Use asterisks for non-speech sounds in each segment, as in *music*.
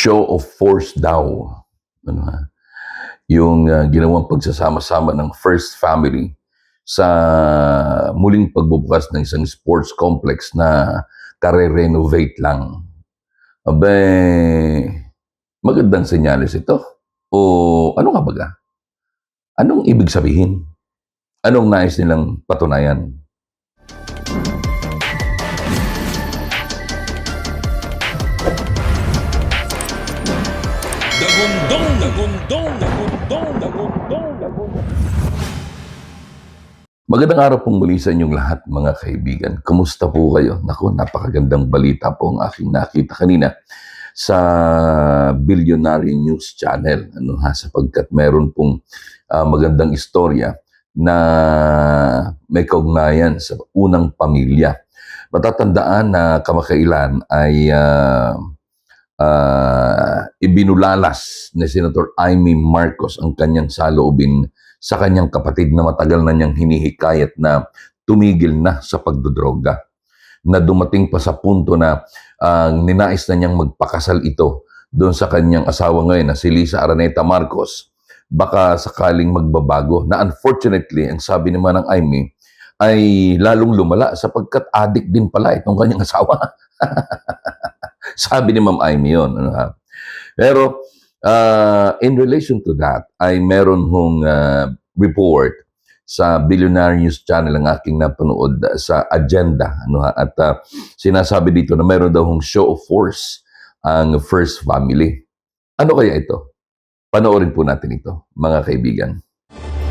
show of force daw. Ano ha? Yung uh, ginawang pagsasama-sama ng first family sa muling pagbubukas ng isang sports complex na kare-renovate lang. Abe, magandang senyales ito. O ano nga baga? Anong ibig sabihin? Anong nais nilang patunayan? Dagundong, dagundong, dagundong, dagundong, dagundong. Magandang araw pong muli sa inyong lahat mga kaibigan. Kumusta po kayo? Naku, napakagandang balita po ang aking nakita kanina sa Billionaire News Channel. Ano ha, sapagkat meron pong ah, magandang istorya na may kaugnayan sa unang pamilya. Matatandaan na kamakailan ay ah, ah, ibinulalas ni Senator Amy Marcos ang kanyang saloobin sa kanyang kapatid na matagal na niyang hinihikayat na tumigil na sa pagdodroga. Na dumating pa sa punto na ang ninais na niyang magpakasal ito doon sa kanyang asawa ngayon na si Lisa Araneta Marcos. Baka sakaling magbabago na unfortunately, ang sabi naman ng Amy, ay lalong lumala sapagkat adik din pala itong kanyang asawa. *laughs* *laughs* sabi ni Ma'am Amy yun. Ano, ha? Pero Uh, in relation to that, ay meron hong uh, report sa Billionaire News Channel ang aking napanood sa agenda. Ano, ha? At uh, sinasabi dito na meron daw hong show of force ang first family. Ano kaya ito? Panoorin po natin ito, mga kaibigan.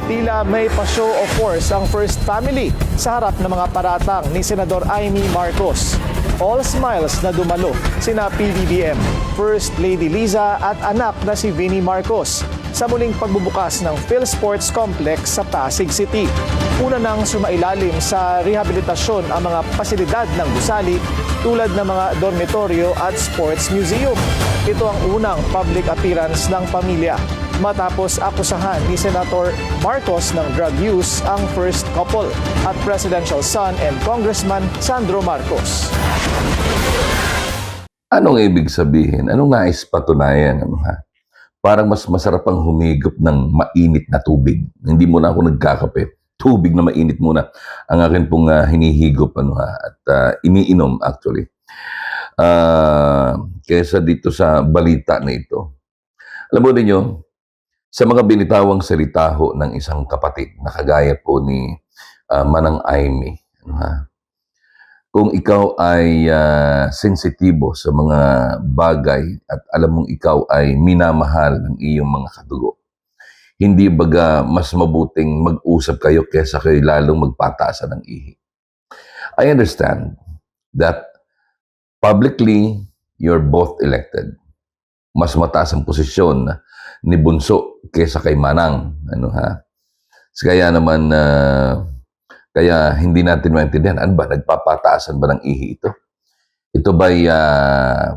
Tila may pa-show of force ang first family sa harap ng mga paratang ni Senador Amy Marcos. All smiles na dumalo sina PBBM, First Lady Liza at anak na si Vinnie Marcos sa muling pagbubukas ng PhilSports Complex sa Pasig City. Una nang sumailalim sa rehabilitasyon ang mga pasilidad ng gusali tulad ng mga dormitoryo at sports museum. Ito ang unang public appearance ng pamilya matapos akusahan ni Senator Marcos ng drug use ang first couple at presidential son and Congressman Sandro Marcos. Anong ibig sabihin? Anong nais patunayan? Ano, ha? Parang mas masarap ang humigop ng mainit na tubig. Hindi muna ako nagkakape. Tubig na mainit muna ang akin pong ah, hinihigop ano, ha? at ah, iniinom actually. Ah, kesa dito sa balita na ito. Alam mo ninyo, sa mga binitawang salita ng isang kapatid na kagaya po ni ah, Manang Aimee, ha? kung ikaw ay ah, sensitibo sa mga bagay at alam mong ikaw ay minamahal ng iyong mga kadugo, hindi baga mas mabuting mag-usap kayo kesa kayo lalong magpataasan ng ihi. I understand that publicly you're both elected. Mas mataas ang posisyon ni Bunso kesa kay Manang. Ano ha? Kaya naman ah, kaya hindi natin maintindihan, ano ba, nagpapataasan ba ng ihi ito? Ito ba'y ah,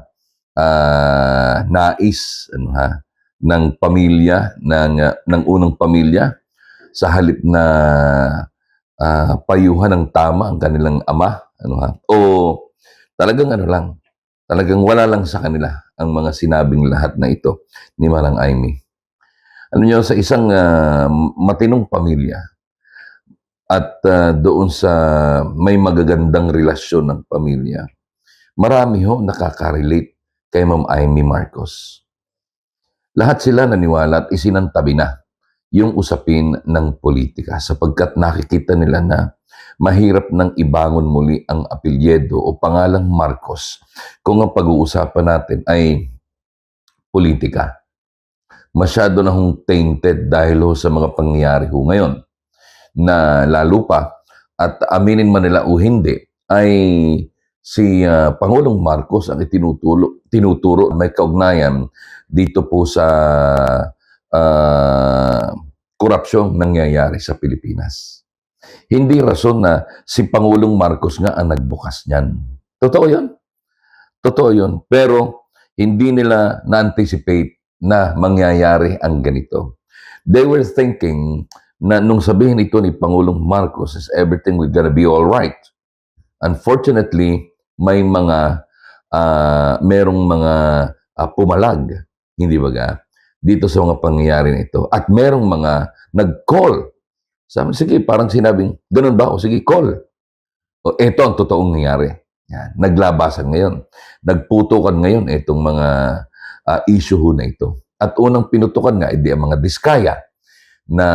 ah, nais ano ha, ng pamilya, ng, ah, ng unang pamilya, sa halip na ah, payuhan ng tama ang kanilang ama? Ano ha? O talagang ano lang, talagang wala lang sa kanila ang mga sinabing lahat na ito ni Manang Aimee. Alam niyo, sa isang ah, matinong pamilya, at ah, doon sa may magagandang relasyon ng pamilya, marami ho nakaka-relate kay Ma'am Amy Marcos. Lahat sila naniwala at isinantabi na yung usapin ng politika sapagkat nakikita nila na mahirap nang ibangon muli ang apelyedo o pangalang Marcos kung ang pag-uusapan natin ay politika. Masyado na hong tainted dahil ho sa mga pangyayari ho ngayon na lalo pa at aminin man nila o hindi ay si ah, Pangulong Marcos ang itinuturo tinuturo may kaugnayan dito po sa uh, korupsyong nangyayari sa Pilipinas. Hindi rason na si Pangulong Marcos nga ang nagbukas niyan. Totoo 'yon. Totoo 'yon. Pero hindi nila na-anticipate na mangyayari ang ganito. They were thinking na nung sabihin ito ni Pangulong Marcos is everything will gonna be all right. Unfortunately, may mga ah, merong mga ah, pumalag, hindi ba ga, dito sa mga pangyayari na ito. At merong mga nag-call. Sabi, sige, parang sinabing, ganun ba? O sige, call. O, ito ang totoong nangyari. Yan. Naglabasan ngayon. Nagputukan ngayon itong mga ah, issue ho na ito. At unang pinutukan nga, hindi ang mga diskaya na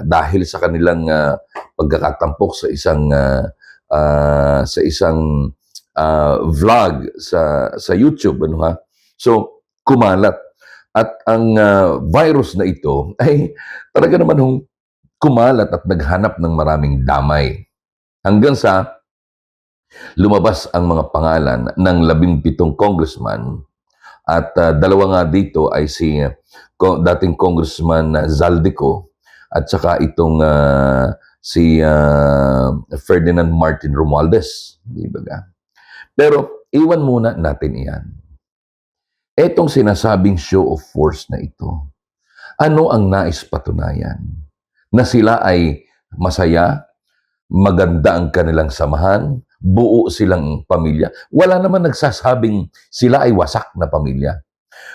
dahil sa kanilang ah, pagkakatampok sa isang ah, ah, sa isang ah, vlog sa sa YouTube ano ha. So kumalat at ang ah, virus na ito *laughs* ay talaga naman hong kumalat at naghanap ng maraming damay hanggang sa lumabas ang mga pangalan ng labing pitong congressman at ah, dalawa nga dito ay si ko- dating congressman Zaldico at saka itong ah, si ah, Ferdinand Martin Romualdez. Di ba ga? Pero iwan muna natin iyan. Etong sinasabing show of force na ito, ano ang nais patunayan? Na sila ay masaya, maganda ang kanilang samahan, buo silang pamilya. Wala naman nagsasabing sila ay wasak na pamilya.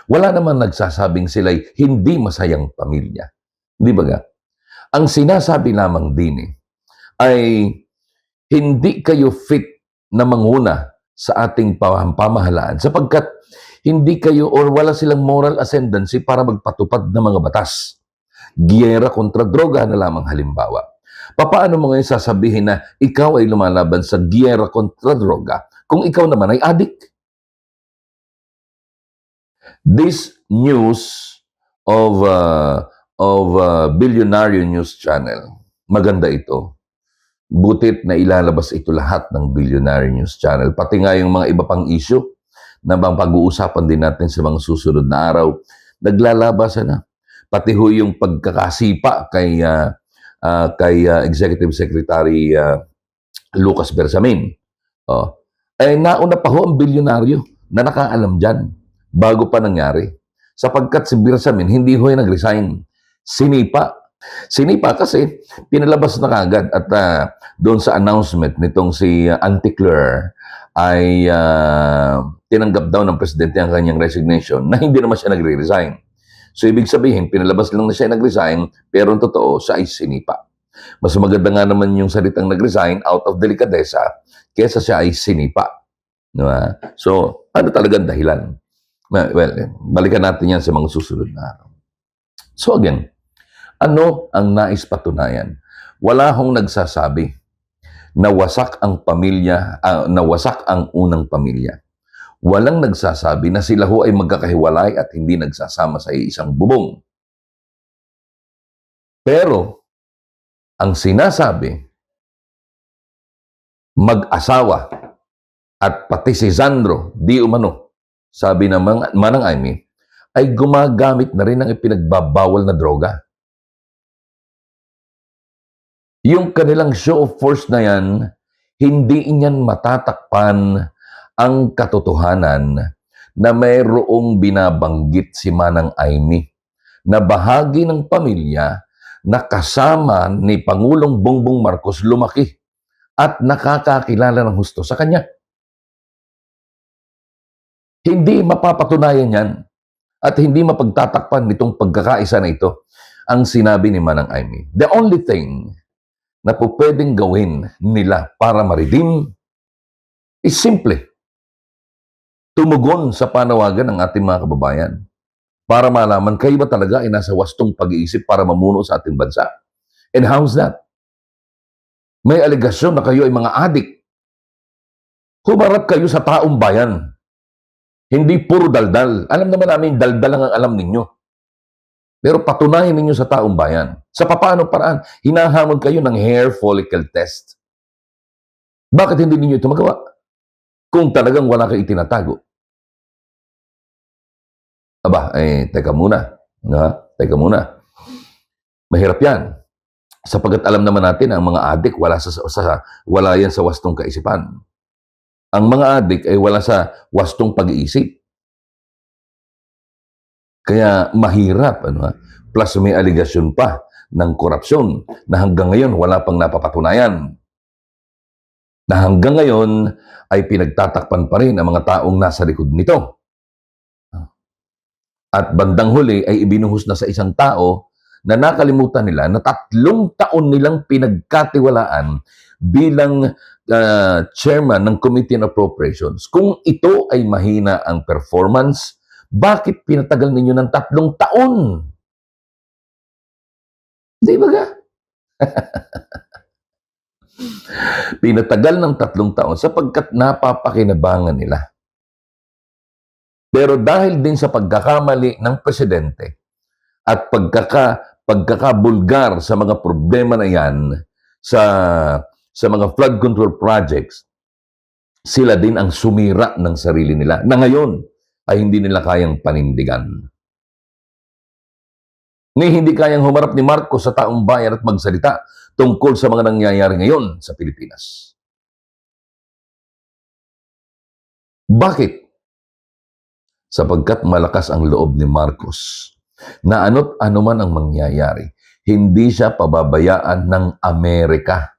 Wala naman nagsasabing sila ay hindi masayang pamilya. Di ba ga? Ang sinasabi lamang din eh, ay hindi kayo fit na manguna sa ating pam- pamahalaan sapagkat hindi kayo or wala silang moral ascendancy para magpatupad ng mga batas. Giyera kontra droga na lamang halimbawa. Papaano mo ngayon sasabihin na ikaw ay lumalaban sa giyera kontra droga kung ikaw naman ay adik? This news of uh, of uh, Billionaire News Channel, maganda ito. Butit na ilalabas ito lahat ng Billionaire News Channel. Pati nga yung mga iba pang issue na bang pag-uusapan din natin sa mga susunod na araw, naglalabasan na. Pati ho yung pagkakasipa kay ah, ah, kay ah, Executive Secretary ah, Lucas Bersamin. Oh. Eh, nauna pa ho ang bilyonaryo na nakaalam dyan bago pa nangyari. Sapagkat si Bersamin, hindi ho yung nag-resign. Sinipa. Sinipa kasi pinalabas na kagad at ah, doon sa announcement nitong si uh, Auntie Claire ay ah, tinanggap daw ng presidente ang kanyang resignation na hindi naman siya nagre-resign. So, ibig sabihin, pinalabas lang na siya nag-resign, pero ang totoo, siya ay sinipa. Mas maganda nga naman yung salitang nag-resign out of delicadeza kesa siya ay sinipa. Di ba? So, ano talagang dahilan? Well, balikan natin yan sa mga susunod na araw. So again, ano ang nais patunayan? Wala hong nagsasabi na wasak ang pamilya, ah, na wasak ang unang pamilya. Walang nagsasabi na sila ho ay magkakahiwalay at hindi nagsasama sa isang bubong. Pero, ang sinasabi, mag-asawa at pati si Sandro, di umano, sabi ng mga, Manang Amy, ay gumagamit na rin ng ipinagbabawal na droga. Yung kanilang show of force na yan, hindi inyan matatakpan ang katotohanan na mayroong binabanggit si Manang Aimee na bahagi ng pamilya na kasama ni Pangulong Bongbong Marcos lumaki at nakakakilala ng husto sa kanya. Hindi mapapatunayan yan at hindi mapagtatakpan nitong pagkakaisa na ito ang sinabi ni Manang Aimee. The only thing na po pwedeng gawin nila para ma-redeem is simple. Tumugon sa panawagan ng ating mga kababayan para malaman kayo ba talaga ay nasa wastong pag-iisip para mamuno sa ating bansa. And how's that? May aligasyon na kayo ay mga adik. Humarap kayo sa taong bayan. Hindi puro daldal. Alam naman namin, daldal lang ang alam ninyo. Pero patunayan ninyo sa taong bayan. Sa papaano paraan, hinahamon kayo ng hair follicle test. Bakit hindi ninyo ito magawa? Kung talagang wala kayo itinatago. Aba, eh, teka muna. Nga, teka muna. Mahirap yan. Sapagat alam naman natin, ang mga adik, wala, sa, sa, wala yan sa wastong kaisipan. Ang mga adik ay wala sa wastong pag-iisip. Kaya mahirap. Ano? Plus may aligasyon pa ng korupsyon na hanggang ngayon wala pang napapatunayan. Na hanggang ngayon ay pinagtatakpan pa rin ang mga taong nasa likod nito. At bandang huli ay ibinuhos na sa isang tao na nakalimutan nila na tatlong taon nilang pinagkatiwalaan bilang ah, chairman ng Committee on Appropriations. Kung ito ay mahina ang performance, bakit pinatagal ninyo ng tatlong taon? Di ba ga? *laughs* Pinatagal ng tatlong taon sapagkat napapakinabangan nila. Pero dahil din sa pagkakamali ng presidente at pagkaka, pagkakabulgar sa mga problema na yan sa, sa mga flood control projects, sila din ang sumira ng sarili nila na ngayon ay hindi nila kayang panindigan. Ni hindi kayang humarap ni Marcos sa taong bayan at magsalita tungkol sa mga nangyayari ngayon sa Pilipinas. Bakit? Sapagkat malakas ang loob ni Marcos na ano't ano man ang mangyayari, hindi siya pababayaan ng Amerika.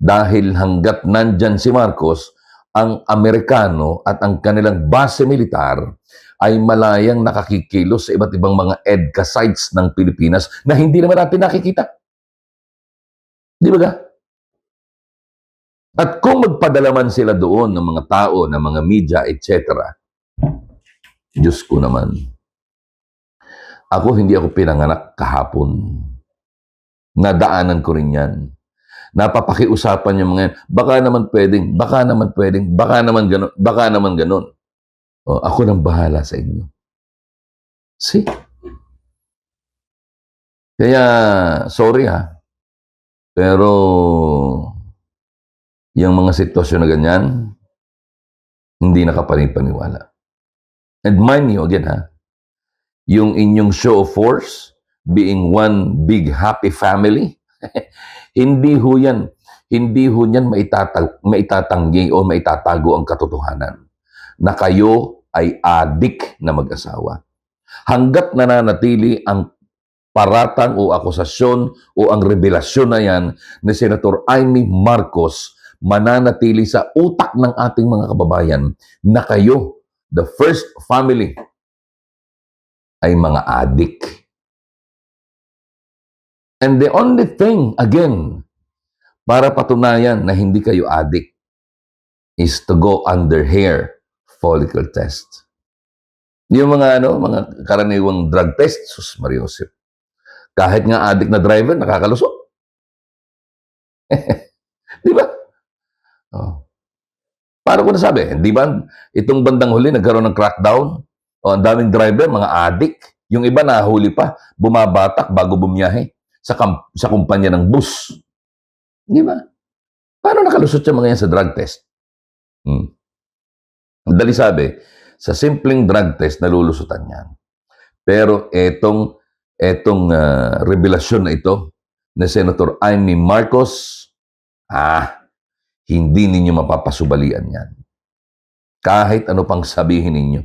Dahil hanggat nandyan si Marcos, ang Amerikano at ang kanilang base militar ay malayang nakakikilos sa iba't ibang mga EDCA sites ng Pilipinas na hindi naman natin nakikita. Di ba ga? At kung magpadala man sila doon ng mga tao, ng mga media, etc., Diyos ko naman, ako hindi ako pinanganak kahapon. Nadaanan ko rin yan. Napapakiusapan yung mga yan. Baka naman pwedeng, baka naman pwedeng, baka naman ganon, baka naman ganon. O, ako nang bahala sa inyo. See? Kaya, sorry ha. Pero, yung mga sitwasyon na ganyan, hindi nakapanipaniwala. And mind you, again ha, yung inyong show of force, being one big happy family, *laughs* hindi ho yan, hindi ho yan maitatag, maitatanggi o maitatago ang katotohanan na kayo ay adik na mag-asawa. Hanggat nananatili ang paratang o akusasyon o ang revelasyon na yan ni Senator Amy Marcos mananatili sa utak ng ating mga kababayan na kayo, the first family, ay mga adik. And the only thing, again, para patunayan na hindi kayo adik is to go under hair follicle test. Yung mga ano, mga karaniwang drug test, sus Mariosep. Kahit nga adik na driver, nakakalusot. *laughs* di ba? Oh. Ko nasabi? Di ba? Itong bandang huli, nagkaroon ng crackdown. O, ang daming driver, mga adik. Yung iba nahuli pa, bumabatak bago bumiyahe sa, kam- sa kumpanya ng bus. Di ba? Paano nakalusot yung mga yan sa drug test? Hmm. Dali sabi, sa simpleng drug test, nalulusutan yan. Pero etong, etong ah, revelasyon na ito ni Senator Amy Marcos, ah, hindi ninyo mapapasubalian yan. Kahit ano pang sabihin ninyo.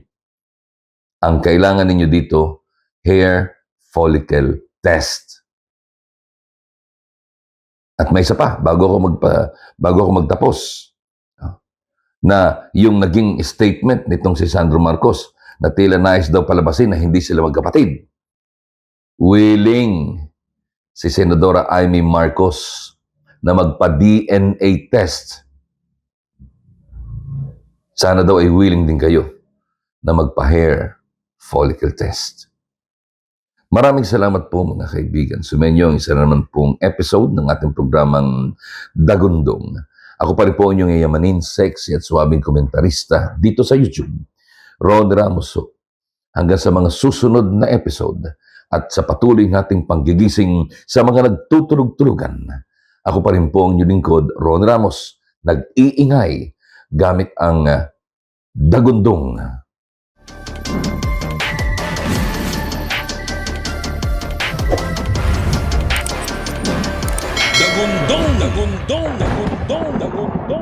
Ang kailangan ninyo dito, hair follicle test. At may isa pa, bago ako, magpa, bago ako magtapos, na yung naging statement nitong si Sandro Marcos na tila nais daw palabasin na hindi sila magkapatid. Willing si Senadora Amy Marcos na magpa-DNA test. Sana daw ay willing din kayo na magpa-hair follicle test. Maraming salamat po mga kaibigan. Sumenyo ang isa na naman pong episode ng ating programang Dagundong. Ako pa rin po inyong yayamanin, sexy at swabing komentarista dito sa YouTube. Ron Ramoso. Hanggang sa mga susunod na episode at sa patuloy nating panggigising sa mga nagtutulog-tulugan. Ako pa rin po ang inyong lingkod, Ron Ramos, nag-iingay gamit ang ah, Dagundong. Dagundong, dagundong, dagundong, dagundong, dagundong.